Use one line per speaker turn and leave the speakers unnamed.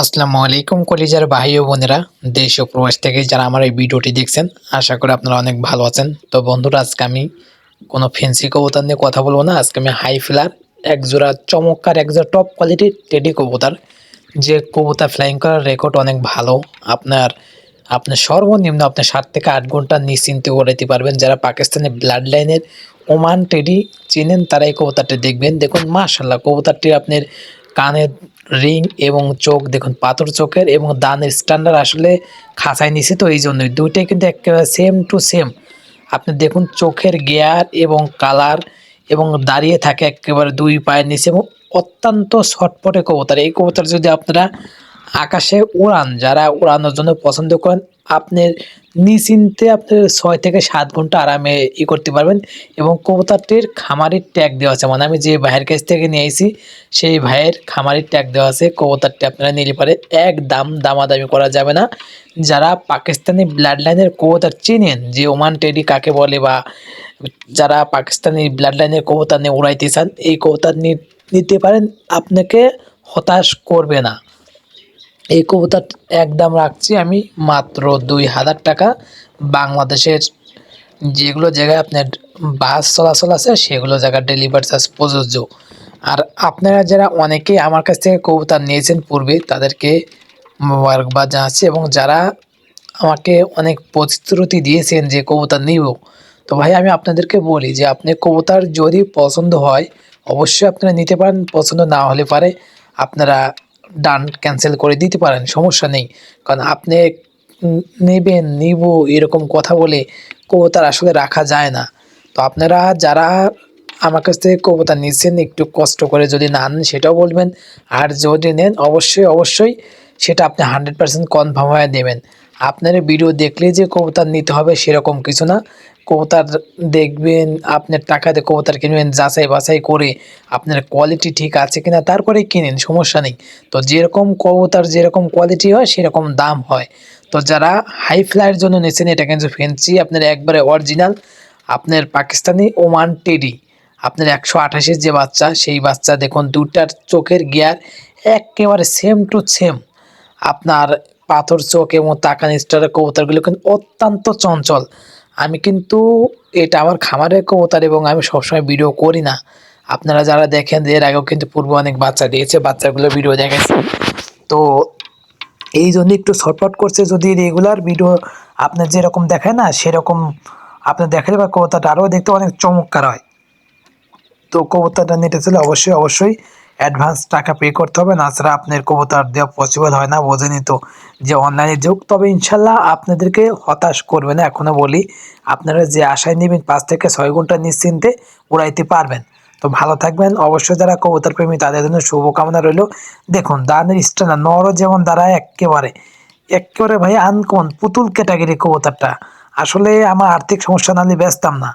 আসসালামু আলাইকুম কলিজার ভাই ও বোনেরা, দেশ ও প্রবাস থেকে যারা আমার এই ভিডিওটি দেখছেন, আশা করি আপনারা অনেক ভালো আছেন। তো বন্ধুরা, আজকে আমি কোনো ফেন্সি কবুতর নিয়ে কথা বলব না। আজকে আমি হাই ফ্লার এক জোড়া চমৎকার এক জোড়া টপ কোয়ালিটির টেডি কবুতর। যে কবুতর ফ্লাইং করার রেকর্ড অনেক ভালো। আপনার আপনার সর্বনিম্ন আপনি সাত থেকে আট ঘণ্টা নিশ্চিন্তে ওড়াইতে পারবেন। যারা পাকিস্তানি ব্লাড লাইনের ওমান টেডি চেনেন, তারা এই কবুতরটি দেখবেন। দেখুন মাশাল্লাহ কবুতরটি আপনার কানের রিং এবং চোখ, দেখুন, পাথর চোখের এবং দানের স্ট্যান্ডার্ড আসলে খাঁচায় নিছে তো এই জন্যই দুইটাই কিন্তু একেবারে সেম টু সেম আপনি দেখুন, চোখের গেয়ার এবং কালার এবং দাঁড়িয়ে থাকে একেবারে দুই পায়ের নিচে এবং অত্যন্ত ছটপটে কবুতর। এই কবুতর যদি আপনারা আকাশে উড়ান, যারা উড়ানোর জন্য পছন্দ করেন, আপনি নিশ্চিন্তে আপনি ছয় থেকে সাত ঘণ্টা আরামে ই করতে পারবেন এবং কবুতরটির খামারের ট্যাগ দেওয়া আছে। মানে আমি যে ভাইয়ের কাছ থেকে নিয়ে এসেছি সেই ভাইয়ের খামারের ট্যাগ দেওয়া আছে। কবুতরটি আপনারা নিলে পারে এক দাম দামাদামি করা যাবে না। যারা পাকিস্তানি ব্লাড লাইনের কবুতর চিনেন, যে ওমান টেডি কাকে বলে বা যারা পাকিস্তানি ব্লাড লাইনের কবুতর নিয়ে উড়াইতে চান, এই কবুতর নিতে পারেন, আপনাকে হতাশ করবে না। এই কবুতর একদম রাখছি আমি মাত্র দুই হাজার টাকা। বাংলাদেশের যেগুলো জায়গায় আপনার বাস চলাচল আছে, সেগুলো জায়গায় ডেলিভারি চার্জ প্রযোজ্য। আর আপনারা যারা অনেকেই আমার কাছ থেকে কবুতর নিয়েছেন পূর্বে, তাদেরকে মোবারকবাদ জানাচ্ছি এবং যারা আমাকে অনেক প্রতিশ্রুতি দিয়েছেন যে কবুতর নিব, তো ভাই আমি আপনাদেরকে বলি যে আপনি কবুতর যদি পছন্দ হয়, অবশ্যই আপনারা নিতে পারেন, পছন্দ না হলে পারে আপনারা ডান ক্যান্সেল করে দিতে পারেন, সমস্যা নেই। কারণ আপনি নেবেন, নিব, এরকম কথা বলে কবুতর আসলে রাখা যায় না। তো আপনারা যারা আমার কাছ থেকে কবুতর নিচ্ছেন, একটু কষ্ট করে যদি না নেন, সেটাও বলবেন। আর যদি নেন, অবশ্যই অবশ্যই সেটা আপনি হান্ড্রেড পার্সেন্ট কনফার্ম হয়ে দেবেন। আপনার ভিডিও দেখলে যে কবুতর নিতে হবে সেরকম কিছু না। কবুতর দেখবেন, আপনার টাকাতে কবুতর কিনবেন, যাচাই বাছাই করে আপনার কোয়ালিটি ঠিক আছে কিনা তারপরে কিনেন, সমস্যা নেই। তো যেরকম কবুতর যেরকম কোয়ালিটি হয়, সেরকম দাম হয়। তো যারা হাই ফ্লাইয়ের জন্য নিয়েছেন এটা কিন্তু ফেন্সি আপনার একবারে অরিজিনাল আপনার পাকিস্তানি ওমান টেডি আপনার একশো আঠাশের যে বাচ্চা, সেই বাচ্চা দেখুন দুটার চোখের গিয়ার একেবারে সেম টু সেম আপনার পাথর চোখ এবং তাকান স্টারের কবুতরগুলো কিন্তু অত্যন্ত চঞ্চল। আমি কিন্তু এটা আমার খামারের কবুতর এবং আমি সবসময় ভিডিও করি না। আপনারা যারা দেখেন এর আগেও কিন্তু পূর্বে অনেক বাচ্চা দিয়েছে, বাচ্চাগুলো ভিডিও দেখেছে। তো এই জন্য একটু ছটফট করছে যদি রেগুলার ভিডিও আপনার যেরকম দেখায় না, সেরকম আপনি দেখালে বা কবুতরটা আরও দেখতে অনেক চমৎকার হয়। তো কবুতরটা চাইলে অবশ্যই অবশ্যই অ্যাডভান্স টাকা পে করতে হবে, না ছাড়া আপনার কবুতর দেওয়া পসিবল হয় না, বোঝেনি তো যে অনলাইনে যুগ। তবে ইনশাল্লাহ আপনাদেরকে হতাশ করবে না এখনও বলি। আপনারা যে আশায় নেবেন, পাঁচ থেকে ছয় ঘণ্টা নিশ্চিন্তে উড়াইতে পারবেন। তো ভালো থাকবেন। অবশ্যই যারা কবুতর প্রেমী, তাদের জন্য শুভকামনা রইল। দেখুন, দানের স্ট্যান্ডার নরও যেমন দাঁড়ায় একেবারে একেবারে ভাই আনকমন পুতুল ক্যাটাগরি কবুতরটা। আসলে আমার আর্থিক সমস্যা নাহলে ব্যস্তাম না।